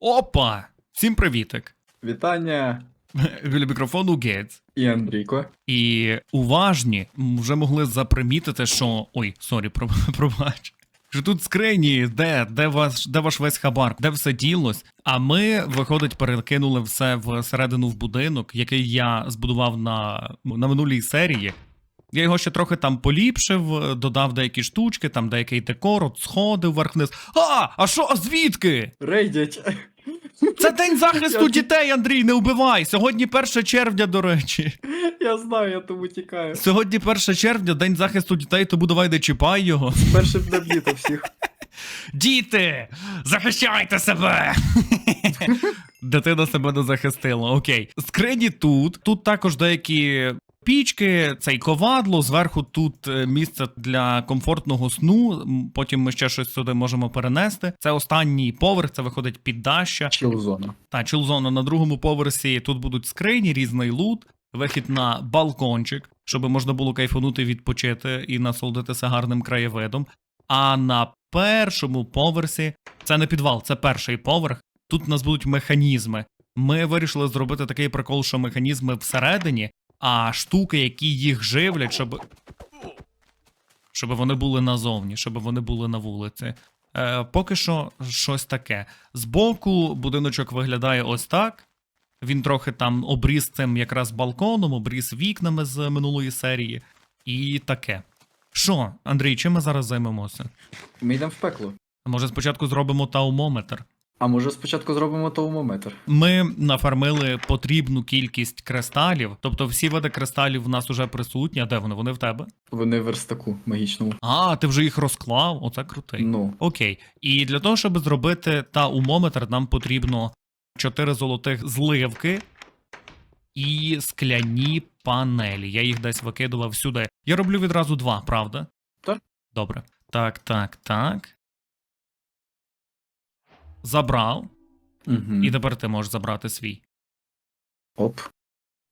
Опа! Всім привітик! Вітання Біля мікрофону Гець. і Андрійко. І уважні вже могли запримітити, що. Ой, сорі, про- пробач. Що тут скрині, де, де, ваш, де ваш весь хабар, де все ділось. А ми, виходить, перекинули все всередину в будинок, який я збудував на, на минулій серії. Я його ще трохи там поліпшив, додав деякі штучки, там деякий декор, от сходи вверх-вниз. А! А що, а звідки? Рейдять. Це день захисту Я- дітей, Андрій, не вбивай. Сьогодні 1 червня, до речі. Я знаю, я тому тікаю. Сьогодні 1 червня, день захисту дітей, тому давай не чіпай його. Першим днем літа всіх. Діти! Захищайте себе! Дитина себе не захистила. Окей. Скрині тут. Тут також деякі. Пічки, цей ковадло, зверху тут е, місце для комфортного сну. Потім ми ще щось сюди можемо перенести. Це останній поверх, це виходить піддаща. Чілзона. Та чилзона на другому поверсі тут будуть скрині, різний лут, вихід на балкончик, щоб можна було кайфанути, відпочити і насолодитися гарним краєвидом. А на першому поверсі це не підвал, це перший поверх. Тут у нас будуть механізми. Ми вирішили зробити такий прикол, що механізми всередині, а штуки, які їх живлять, щоб. Щоб вони були назовні, щоб вони були на вулиці. Е, поки що щось таке. Збоку будиночок виглядає ось так. Він трохи там обріз цим якраз балконом, обріз вікнами з минулої серії. І таке. Що, Андрій, чим ми зараз займемося? Ми йдемо в пекло. Може, спочатку зробимо таумометр. А може спочатку зробимо таумометр? Ми нафармили потрібну кількість кристалів, тобто всі види кристалів в нас уже присутні. А де вони? Вони в тебе? Вони в верстаку магічному. А, ти вже їх розклав? Оце крутий. Ну, Окей. І для того, щоб зробити таумометр, нам потрібно 4 золотих зливки і скляні панелі. Я їх десь викидував сюди. Я роблю відразу два, правда? Так. Добре. Так, так, так. Забрав. угу. І тепер ти можеш забрати свій. Оп,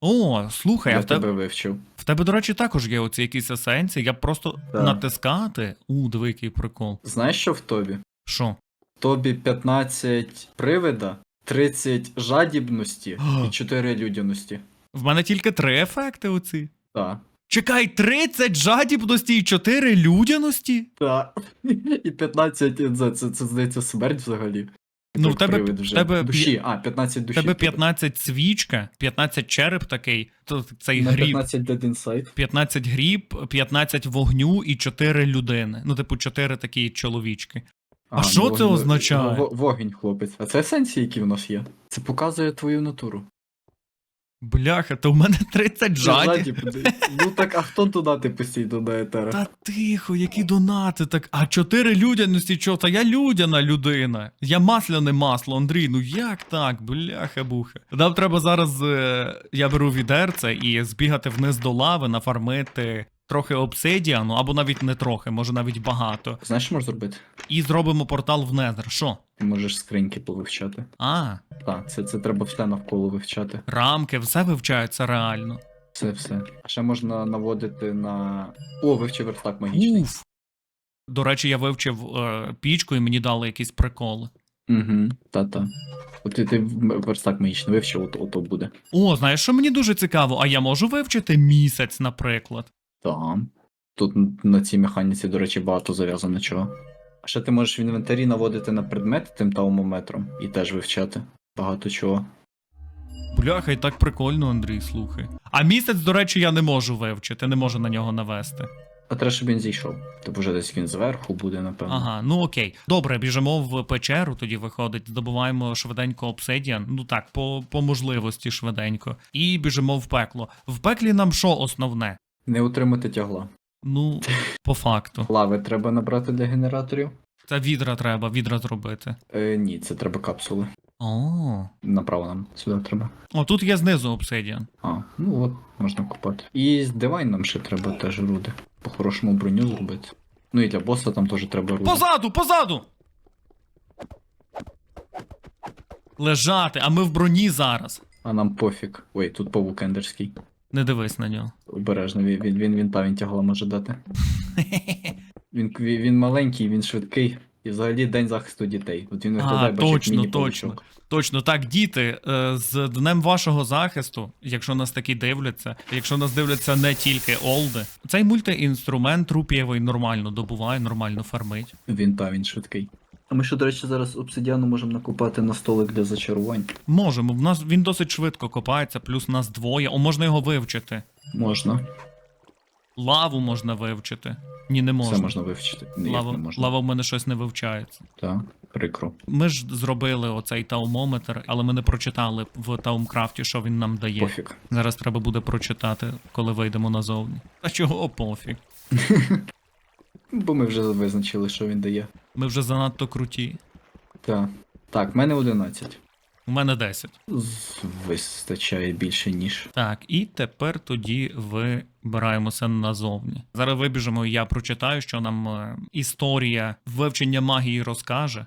О, слухай, а я в тебе, вивчив. в тебе, до речі, також є оці якісь есенції. Я просто Так. натискати. У, диви, який прикол. Знаєш, що в тобі? Що? В тобі 15 привида, 30 жадібності і 4 людяності. В мене тільки три ефекти оці. Так. Чекай, 30 жадібності і 4 людяності? Так. І 15 це, це, це здається смерть взагалі. Ну, в тебе- в тебе душі. А, 15 душі. тебе 15 свічка, 15 череп такий, то цей На гріб, 15 Dead Inside. 15 гріб, 15 вогню і 4 людини. Ну, типу, 4 такі чоловічки. А що ну, це вогонь- означає? во- Вогінь, хлопець. А це есенції, які в нас є. Це показує твою натуру. Бляха, то в мене 30 жаді. Жадібний. Ну так, а хто додати постійно на етера? Та тихо, які донати, так. А 4 людяності, чого? Та я людяна людина. Я масляне масло, Андрій. Ну як так? Бляха-буха. Нам треба зараз. е, я беру відерце і збігати вниз до лави, нафармити трохи обсидіану, або навіть не трохи, може навіть багато. Знаєш, що можеш зробити? І зробимо портал в Незер. Що? Ти можеш скриньки повивчати. А, Так, це, це треба все навколо вивчати. рамки, все вивчається реально. Все, все. А ще можна наводити на. О, вивчи верстак магічний. Уф. До речі, я вивчив е, пічку і мені дали якісь приколи. Угу, та-та. От ти, ти в- верстак магічний вивчив, от, ото буде. О, знаєш, що мені дуже цікаво, а я можу вивчити місяць, наприклад. Там. Тут на цій механіці, до речі, багато зав'язано чого. Ще ти можеш в інвентарі наводити на предмети тим таумометром і теж вивчати багато чого. Бляха, і так прикольно, Андрій, слухай. А місяць, до речі, я не можу вивчити, не можу на нього навести. А треба, щоб він зійшов. Тобто вже десь він зверху буде, напевно. Ага, ну окей. Добре, біжимо в печеру, тоді виходить, здобуваємо швиденько обсидіан. Ну так, по, по можливості швиденько. І біжимо в пекло. В пеклі нам що основне? Не утримати тягла. Ну, по факту. Лави треба набрати для генераторів? Це відра треба, відра зробити. Е, ні, це треба капсули. О. Направо нам сюди треба. О, тут є знизу обсидіан. А, ну от, можна купати. І з дивайн нам ще треба теж руди. По-хорошому броню зробити. Ну і для боса там теж треба руди. Позаду, позаду! Лежати, а ми в броні зараз. А нам пофіг. Ой, тут павук ендерський. Не дивись на нього. Обережно, він, він, він, він та він тягла може дати. Він, він, він маленький, він швидкий. І взагалі День захисту дітей. От він А, виглядає, бачить точно, міні-павучок. Точно, так, діти, е, з днем вашого захисту, якщо нас такі дивляться, якщо нас дивляться не тільки олди, цей мультиінструмент рупієвий нормально добуває, нормально фармить. Він та, він швидкий. А ми що, до речі, зараз обсидіану можемо накопати на столик для зачарувань. Можемо, в нас він досить швидко копається, плюс нас двоє. О, можна його вивчити. Можна. Лаву можна вивчити. Ні, не можна. Все можна вивчити. Ні, Лава, не можна. лава в мене щось не вивчається. Так, прикро. Ми ж зробили оцей таумометр, але ми не прочитали в Таумкрафті, що він нам дає. Пофіг. Зараз треба буде прочитати, коли вийдемо назовні. Та чого пофіг? Бо ми вже визначили, що він дає. Ми вже занадто круті. Так. Так, в мене 11. У мене 10. З- Вистачає більше, ніж. Так, і тепер тоді вибираємося назовні. Зараз вибіжемо, і я прочитаю, що нам е, історія вивчення магії розкаже.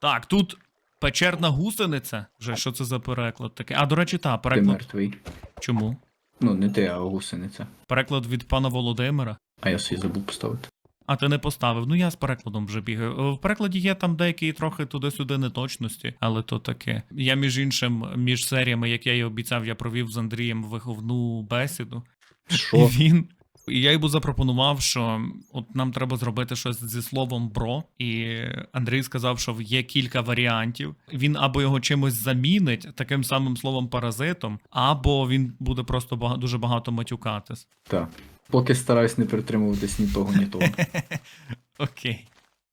Так, тут печерна гусениця. Вже що це за переклад такий? А, до речі, та, Ти мертвий. Чому? Ну, не ти, а гусениця. Переклад від пана Володимира. А я собі забув поставити. А ти не поставив. Ну я з перекладом вже бігаю. Е, В перекладі є там деякі трохи туди-сюди неточності, але то таке. Я, між іншим, між серіями, як я й обіцяв, я провів з Андрієм виховну бесіду. І він. І я йому запропонував, що от нам треба зробити щось зі словом бро. І Андрій сказав, що є кілька варіантів. Він або його чимось замінить таким самим словом паразитом, або він буде просто бага- дуже багато матюкатись. Так. Поки стараюсь не притримуватись ні того, ні того. Окей.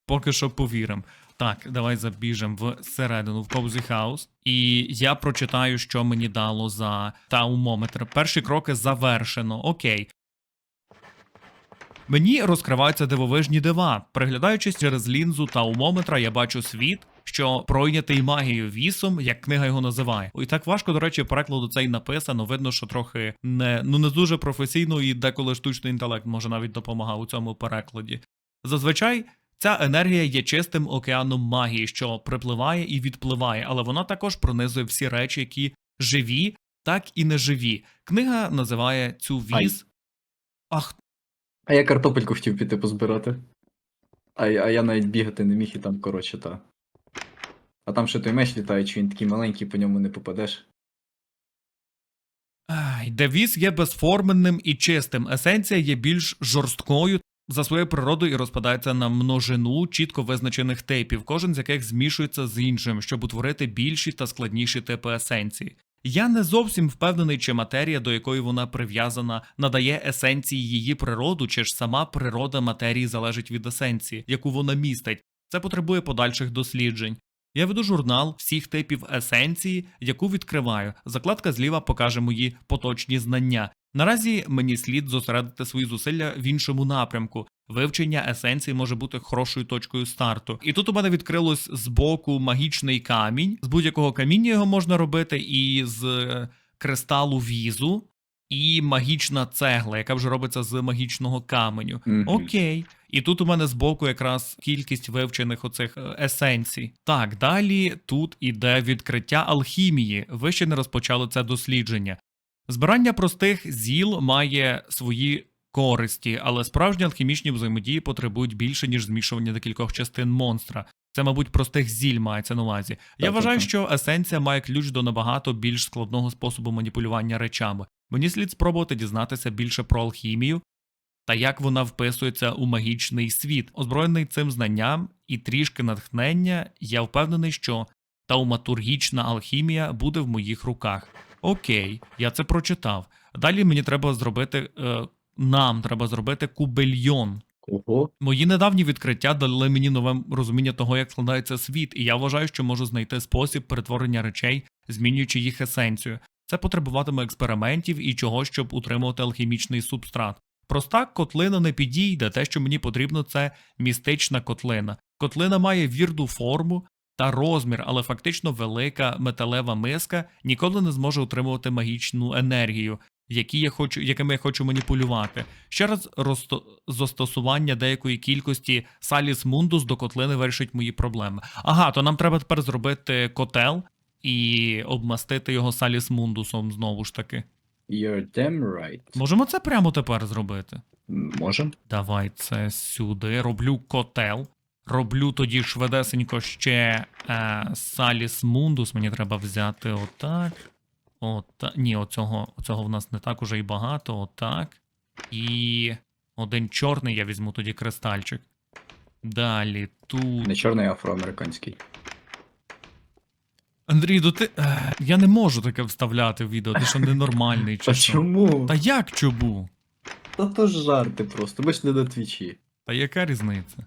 Поки що повіримо. Так, давай забіжемо в середину в Cozy House. І я прочитаю, що мені дало за таумометр. Перші кроки завершено. Окей. Мені розкриваються дивовижні дива. Приглядаючись через лінзу таумометра, я бачу світ, що пройнятий магією вісом, як книга його називає. І так важко, до речі, перекладу цей написано. Видно, що трохи не ну не дуже професійно, і деколи штучний інтелект може навіть допомагав у цьому перекладі. Зазвичай ця енергія є чистим океаном магії, що припливає і відпливає, але вона також пронизує всі речі, які живі, так і неживі. Книга називає цю віз. Ах, А я картопельку хотів піти позбирати. А, я- а я навіть бігати не міг і там, коротше, та. А там ще той меч літає, чи він такий маленький, по ньому не попадеш. Девіз є безформенним і чистим. Есенція є більш жорсткою за своєю природою і розпадається на множину чітко визначених типів, кожен з яких змішується з іншим, щоб утворити більші та складніші типи есенції. Я не зовсім впевнений, чи матерія, до якої вона прив'язана, надає есенції її природу, чи ж сама природа матерії залежить від есенції, яку вона містить. Це потребує подальших досліджень. Я веду журнал всіх типів есенції, яку відкриваю. Закладка зліва покаже мої поточні знання. Наразі мені слід зосередити свої зусилля в іншому напрямку. Вивчення есенції може бути хорошою точкою старту. І тут у мене відкрилось з боку магічний камінь. З будь-якого каміння його можна робити, і з е, кристалу візу, і магічна цегла, яка вже робиться з магічного каменю. Мгм. Окей. І тут у мене збоку якраз кількість вивчених оцих е, есенцій. Так, далі тут іде відкриття алхімії. Ви ще не розпочали це дослідження. Збирання простих зіл має свої користі, але справжні алхімічні взаємодії потребують більше, ніж змішування декількох частин монстра. Це, мабуть, простих зіль мається на увазі. Я Так, вважаю, так, так. що есенція має ключ до набагато більш складного способу маніпулювання речами. Мені слід спробувати дізнатися більше про алхімію та як вона вписується у магічний світ. Озброєний цим знанням і трішки натхнення, я впевнений, що тауматургічна алхімія буде в моїх руках. Окей, я це прочитав. Далі мені треба зробити. Е, нам треба зробити кубельйон. Ого. Мої недавні відкриття дали мені нове розуміння того, як складається світ, і я вважаю, що можу знайти спосіб перетворення речей, змінюючи їх есенцію. Це потребуватиме експериментів і чогось, щоб утримувати алхімічний субстрат. Проста котлина не підійде. Те, що мені потрібно, це містична котлина. Котлина має вірну форму та розмір, але фактично велика металева миска ніколи не зможе утримувати магічну енергію, які я хочу, якими я хочу маніпулювати. Ще раз розто... застосування деякої кількості Саліс Мундус до котлини вирішить мої проблеми. Ага, то нам треба тепер зробити котел і обмастити його Саліс Мундусом знову ж таки. You're damn right. Можемо це прямо тепер зробити? Можем. Давай це сюди. Роблю котел. Роблю тоді швидесенько ще е, Саліс Мундус. Мені треба взяти отак. Ота... Ні, оцього, оцього в нас не так уже і багато. Отак. І один чорний я візьму тоді кристальчик. Далі тут. Не чорний, а афроамериканський. Андрій, ну ти. Я не можу таке вставляти в відео, ти що ненормальний чи Та що? чому? Та як чому? Та то ж жарти просто, ми ж не на твічі. Та яка різниця?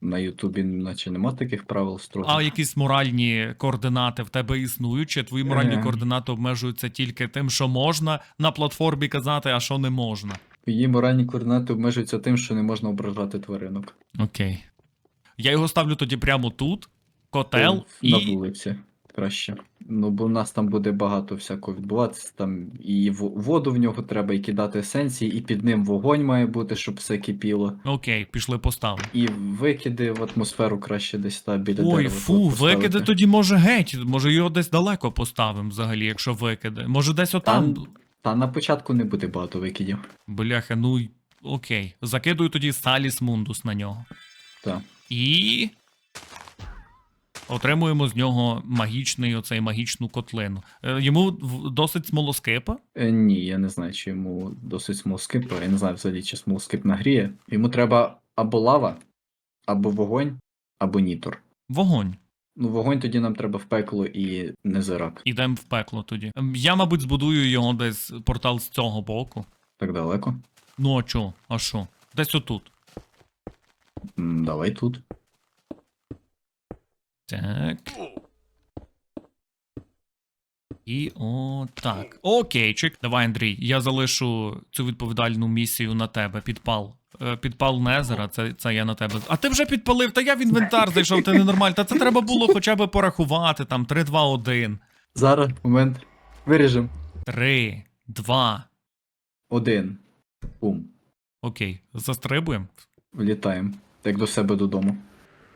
На Ютубі наче нема таких правил строгих. А якісь моральні координати в тебе існують, чи твої моральні Е. координати обмежуються тільки тим, що можна на платформі казати, а що не можна? Її моральні координати обмежуються тим, що не можна ображати тваринок. Окей. Я його ставлю тоді прямо тут, котел, і, На вулиці краще. Ну, бо в нас там буде багато всякого відбуватися. Там і воду в нього треба, і кидати есенції, і під ним вогонь має бути, щоб все кипіло. Окей, пішли поставимо. І викиди в атмосферу краще десь та біля Ой, дерева фу, поставити. викиди тоді може геть. Може його десь далеко поставимо взагалі, якщо викиди. Може десь отам. Там- Та на початку не буде багато викидів. Бляха, ну окей. Закидую тоді Саліс Мундус на нього. Так. І. Отримуємо з нього магічний оцей магічну котлину. Е, Йому досить смолоскипа. Е, ні, я не знаю, чи йому досить смолскип, я не знаю взагалі, чи смолскип нагріє. Йому треба або лава, або вогонь, або нітор. Вогонь. Ну, вогонь тоді нам треба в пекло і незирак. Ідемо в пекло тоді. Ем, Я, мабуть, збудую його десь портал з цього боку. Так далеко. Ну а чо? А що? Десь отут. М, Давай тут. Так. І отак. Окейчик. Давай, Андрій, я залишу цю відповідальну місію на тебе. Підпал. Е, Підпал Незера, це, це я на тебе. А ти вже підпалив, та я в інвентар зайшов, ти ненормальний. Та це треба було хоча б порахувати, там 3, 2, 1. Зараз, момент. Виріжем. 3, 2. Один. Бум. Окей, застрибуємо. Влітаємо. Як до себе додому.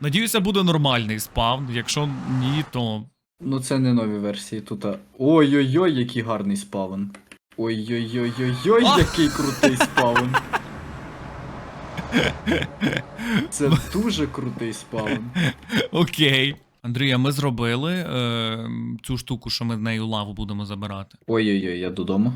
Надіюся, буде нормальний спавн. Якщо ні, то. Ну, це не нові версії. Тут. Ой-ой-ой, який гарний спавн. Ой-ой-ой-ой-ой, який крутий спавн. Це дуже крутий спавн. Окей. Андрія, ми зробили е, цю штуку, що ми нею лаву будемо забирати. Ой-ой-ой, я додому.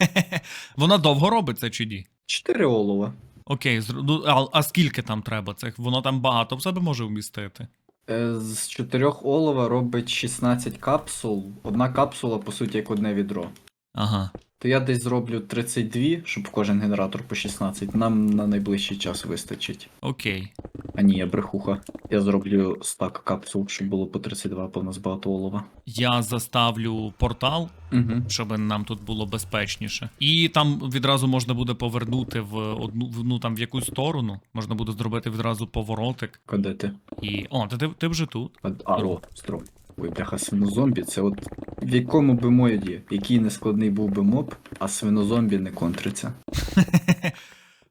Вона довго робиться чи ні? Чотири олова. Окей, зр- ну, а, а скільки там треба цих? Воно там багато в себе може вмістити. Е, З чотирьох олова робить 16 капсул. Одна капсула, по суті, як одне відро. Ага. То я десь зроблю 32, щоб кожен генератор по 16. Нам на найближчий час вистачить. Окей. А ні, я брехуха. Я зроблю стак капсул, щоб було по 32, бо в нас багато олова. Я заставлю портал, Угу. щоб нам тут було безпечніше. І там відразу можна буде повернути в одну в- ну, там в якусь сторону. Можна буде зробити відразу поворотик. Куди ти? І. О, ти, ти, ти вже тут. А, а о, строй. Ой, бляха, свинозомбі, це от в якому би моді, який нескладний був би моб, а свинозомбі не контриться.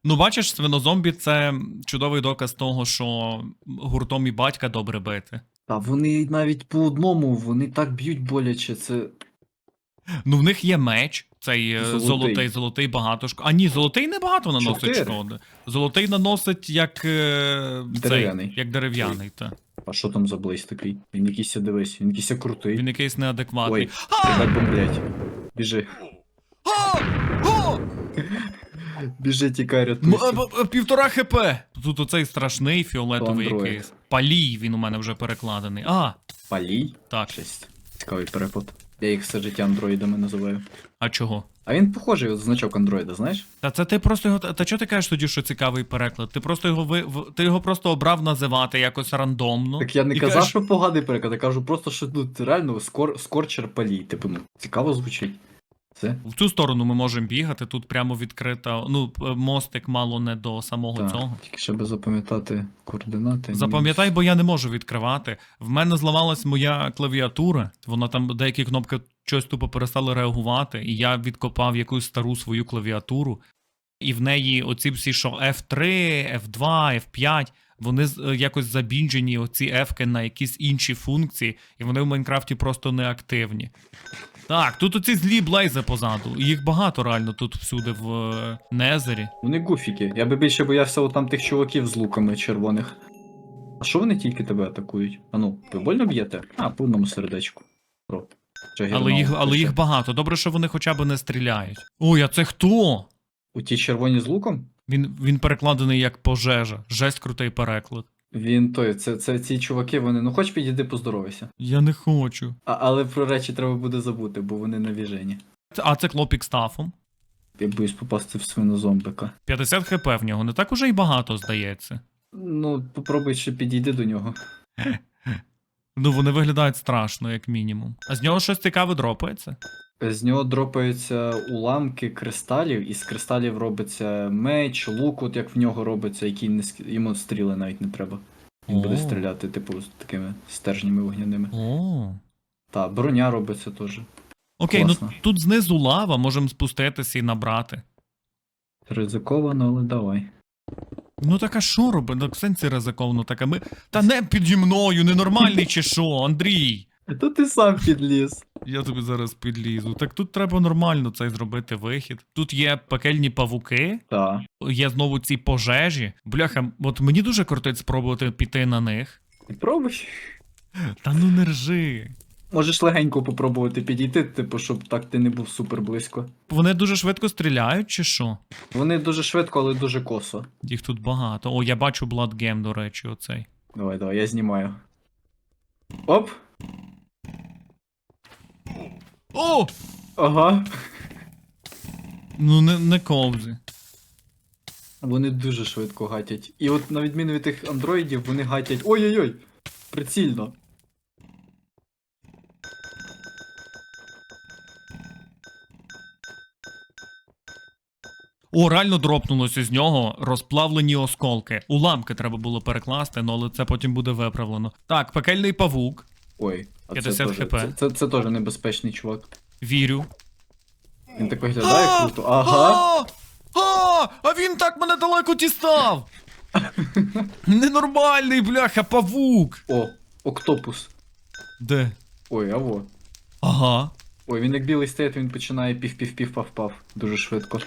Ну, бачиш, свинозомбі це чудовий доказ того, що гуртом і батька добре бити. Та вони навіть по одному, вони так б'ють боляче, це. Ну, в них є меч, цей е, Золотий. золотий, золотий багато шкоди. А ні, золотий небагато наносить Чотири. шкоди. Золотий наносить як е, Дерев'яний. Цей, як дерев'яний. Та. А що там за блейз такий? Він якийсь дивись, він якийсь крутий. Він якийсь неадекватний. Ой, тебе бомблять. Біжи. Біжи, тікай, рятуйся. е, е, Півтора хп. Тут оцей страшний фіолетовий Android. якийсь. Палій він у мене вже перекладений. А, Палій? так. Щось. Цікавий перепад. Я їх все життя андроїдами називаю. А чого? А він похожий, от значок андроїда, знаєш? Та це ти просто його. Та чого ти кажеш тоді, що цікавий переклад? Ти просто його ви, в- ти його просто обрав називати якось рандомно. Так я не І казав, кажеш- що поганий переклад, я кажу просто, що ну, реально скор, скорчер палій. Типу, ну, цікаво звучить. Це? В цю сторону ми можемо бігати, тут прямо відкрита. Ну, мостик мало не до самого Так, цього. Тільки щоб запам'ятати координати. Запам'ятай, бо я не можу відкривати. В мене зламалась моя клавіатура, вона там деякі кнопки щось тупо перестали реагувати, і я відкопав якусь стару свою клавіатуру, і в неї оці всі, що F3, F2, F5, вони е, якось забінджені, оці F-ки на якісь інші функції, і вони в Майнкрафті просто неактивні. Так, тут оці злі блейзи позаду. Їх багато реально тут всюди в е, Незері. Вони гуфіки. Я би більше боявся от там тих чуваків з луками червоних. А що вони тільки тебе атакують? А ну, ви больно б'єте? А, по одному сердечку. Про. Але їх, але їх багато. Добре, що вони хоча б не стріляють. Ой, а це хто? У ті червоні з луком? Він, він перекладений як пожежа. Жесть крутий переклад. Він той, це, це ці чуваки, вони, ну хоч підійди поздоровайся. Я не хочу. А, але про речі треба буде забути, бо вони навіжені. А це клопік стафом. Я боюсь попасти в свинозомбика. 50 хп в нього не так уже й багато, здається. Ну, попробуй ще підійди до нього. Ну, вони виглядають страшно, як мінімум. А з нього щось цікаве дропається. З нього дропаються уламки кристалів, і з кристалів робиться меч, лук, от як в нього робиться, який не ск- йому стріли навіть не треба. Він буде стріляти, типу, з такими стержнями вогняними. О. Та, броня робиться теж. Окей, Класно. ну тут знизу лава, можемо спуститися і набрати. Ризиковано, але давай. Ну так а що робить? Ну, сенсі ризиковано, так а ми. Та не піді мною, ненормальний чи що, Андрій? То ти сам підліз. Я тобі зараз підлізу. Так тут треба нормально цей зробити вихід. Тут є пекельні павуки, Так. є знову ці пожежі. Бляха, от мені дуже кортить спробувати піти на них. Пробуй. Та ну не ржи. Можеш легенько попробувати підійти, типу, щоб так ти не був супер близько. Вони дуже швидко стріляють, чи що? Вони дуже швидко, але дуже косо. Їх тут багато. О, я бачу Blood Game, до речі, оцей. Давай, давай, я знімаю. Оп! О! Ага. Ну не, не ковзи. Вони дуже швидко гатять. І от на відміну від тих андроїдів, вони гатять. Ой-ой-ой! Прицільно. О, реально дропнулося з нього розплавлені осколки. Уламки треба було перекласти, ну але це потім буде виправлено. Так, пекельний павук. Ой, а 50 це, хп. це, це, це теж небезпечний чувак. Вірю. Він так виглядає круто. Ага. А, а, а він так мене далеко дістав. Ненормальний, бляха, павук. О, октопус. Де? Ой, аво. Ага. Ой, він як білий стоїть, він починає пів-пів-пів-пав-пав. Дуже швидко.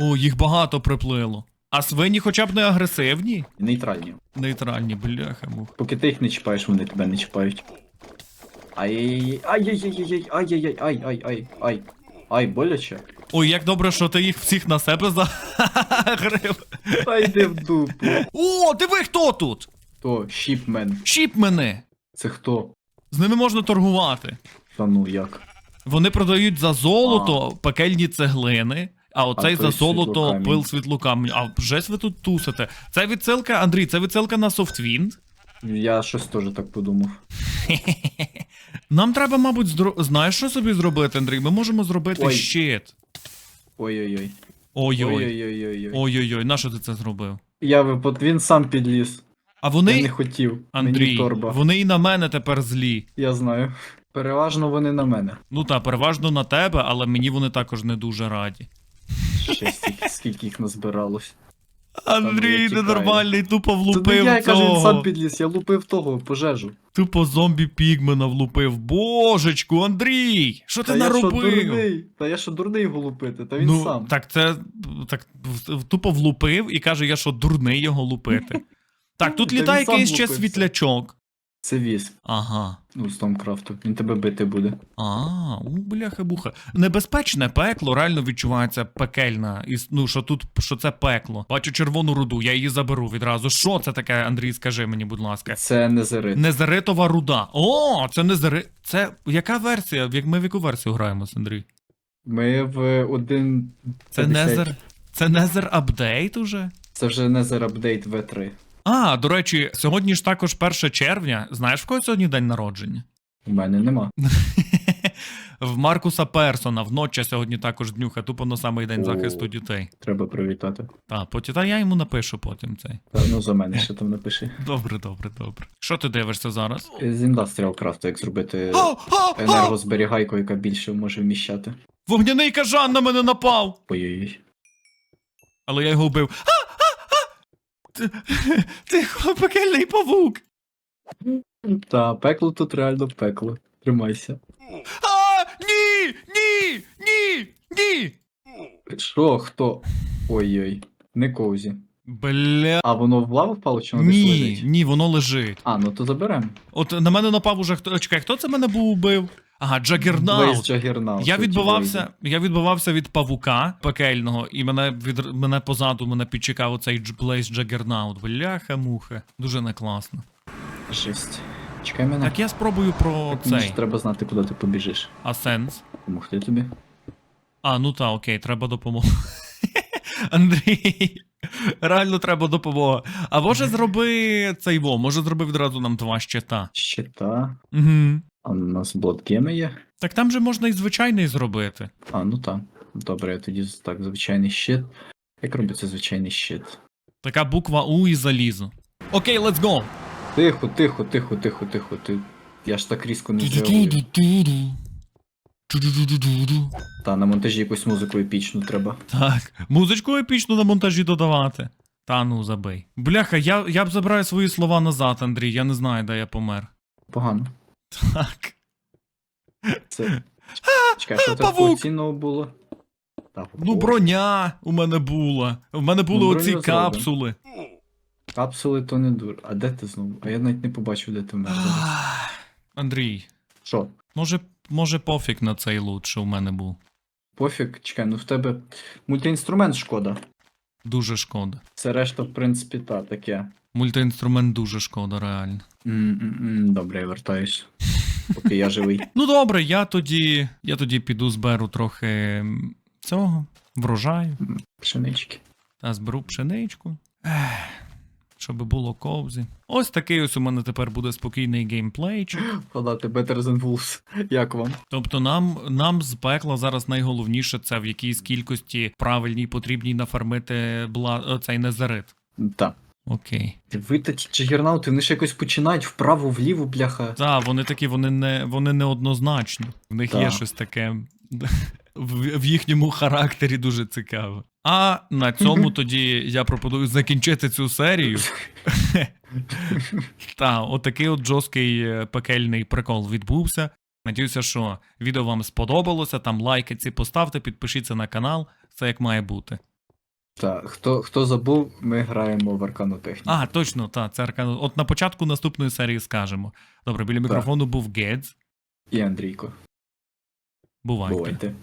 О, їх багато приплило. А свині хоча б не агресивні? Нейтральні. Нейтральні, бляха мух. Поки ти їх не чіпаєш, вони тебе не чіпають. Ай-яй-яй, ай-яй-яй-яй, ай-яй-яй, ай-ай-ай, ай. Ай, боляче. Ой, як добре, що ти їх всіх на себе загрив. Та йди в дупу. О, диви, хто тут? То, щіпмен. Щіп. Це хто? З ними можна торгувати. Та ну як? Вони продають за золото пекельні цеглини, а оцей А за золото пил світлокамінь. А вже ви тут тусите. Це відсилка, Андрій, це відсилка на софтвін. Я щось теж так подумав. Нам треба, мабуть, зро... знаєш, що собі зробити, Андрій? Ми можемо зробити Ой. щит. Ой-ой-ой. Ой-ой-ой, на що ти це зробив? Я випад, він сам підліз. А Я вони, не хотів. Мені торба. вони і на мене тепер злі. Я знаю. Переважно вони на мене. Ну та, переважно на тебе, але мені вони також не дуже раді. Ще стільки, скільки їх назбиралось. Андрій, я ненормальний, тупо не влупив я кажу, він сам цього. підліз, я лупив того пожежу. Тупо зомбі пігмена влупив. Божечку, Андрій! Що ти Та я що наробив? дурний? Та я що дурний його лупити, та він ну, сам. так це так в- в- тупо влупив і каже, я що дурний його лупити. Так, тут Та він літає сам якийсь ще влупився. світлячок. Це вісп. Ага. Ну, з Томкрафту. Він тебе бити буде. А, у бляха-буха. Небезпечне пекло, реально відчувається пекельна. І, ну, що тут, що це пекло. Бачу червону руду, я її заберу відразу. Що це таке, Андрій, скажи мені, будь ласка. Це незерит. Незеритова руда. О, це незери... Це яка версія? В як ми в яку версію граємо, Андрій? Ми в один. Це 50. незер. Це незер апдейт уже? Це вже незер апдейт V3. А, до речі, сьогодні ж також 1 червня. Знаєш, в кого сьогодні день народження? У мене нема. В Маркуса Персона вночі сьогодні також днюха, тупо на самий день О. захисту дітей. Треба привітати. Та, потім та я йому напишу потім цей. Та, ну за мене ще там напиши. Добре, добре, добре. Що ти дивишся зараз? З Industrial Craft, як зробити енергозберігайку, яка більше може вміщати. Вогняний кажан на мене напав! Ой-ой-ой. Але я його вбив. Ти пекельний павук! Та, пекло тут реально пекло. Тримайся. А, ні! Ні! Ні! Ні! Що, хто? Ой-ой. Не ковзі. Бля. А воно в лаву впало чи воно десь Ні, лежить? ні, воно лежить. А, ну то заберемо. От на мене напав уже хто. Чекай, хто це мене був убив? Ага, Джагернаут. Джагернаут. Я вийде. я відбивався від павука пекельного, і мене від мене позаду мене підчекав оцей Блейз Джагернаут. Бляха муха. Дуже не класно. Жесть. Чекай мене. Так я спробую про Так мені ж цей треба знати, куди ти побіжиш. Асенс. Помогти тобі. А, ну та, окей, треба допомога. Андрій. Реально треба допомога. А може зроби цей во, може зроби відразу нам два щита. Щита. Угу. А у нас блокгеми є. Так там же можна і звичайний зробити. А, ну так. Добре, я тоді так, звичайний щит. Як робиться звичайний щит? Така буква У і залізо. Окей, let's go. Тихо, тихо, тихо, тихо, тихо. Ти... Я ж так різко не зреагую. Та на монтажі якусь музику епічну треба. Так, музичку епічну на монтажі додавати. Та ну забий. Бляха, я, я б забираю свої слова назад, Андрій, я не знаю, де я помер. Погано. Так. Це. Чекай, що це павук! цінного було? Та, Ну, броня у мене була. В мене були Ну, оці зробимо. капсули. Капсули то не дур. А де ти знову? А я навіть не побачив, де ти вмер. зараз. Андрій, Що? може, може пофіг на цей лут, що в мене був. Пофіг, чекай, ну в тебе мультиінструмент шкода. Дуже шкода. Це решта, в принципі, та таке. Мультиінструмент дуже шкода, реально. Добре, я вертаюсь. Поки я живий. Ну добре, я тоді. Я тоді піду зберу трохи цього, врожаю. Пшенички. Та зберу пшеничку. Ех, щоб було ковзі. Ось такий ось у мене тепер буде спокійний геймплейчик. Вкладати Better Than Wolves. Як вам? Тобто нам, нам з пекла зараз найголовніше це в якійсь кількості правильній потрібній нафармити бла... цей незерит. Так. Окей. Ви такі джагернаути, вони ж якось починають вправо-вліво, бляха. Так, вони такі, вони не вони неоднозначні. В них є щось таке в, в їхньому характері дуже цікаве. А на цьому тоді я пропоную закінчити цю серію. Та, отакий от жорсткий е, пекельний прикол відбувся. Надіюся, що відео вам сподобалося. Там лайки ці поставте, підпишіться на канал. Це як має бути. Так, хто, хто забув, ми граємо в аркану техніку. А, точно, так, це аркану. От на початку наступної серії скажемо. Добре, біля мікрофону був Гедз. І Андрійко. Бувайте. Бувайте.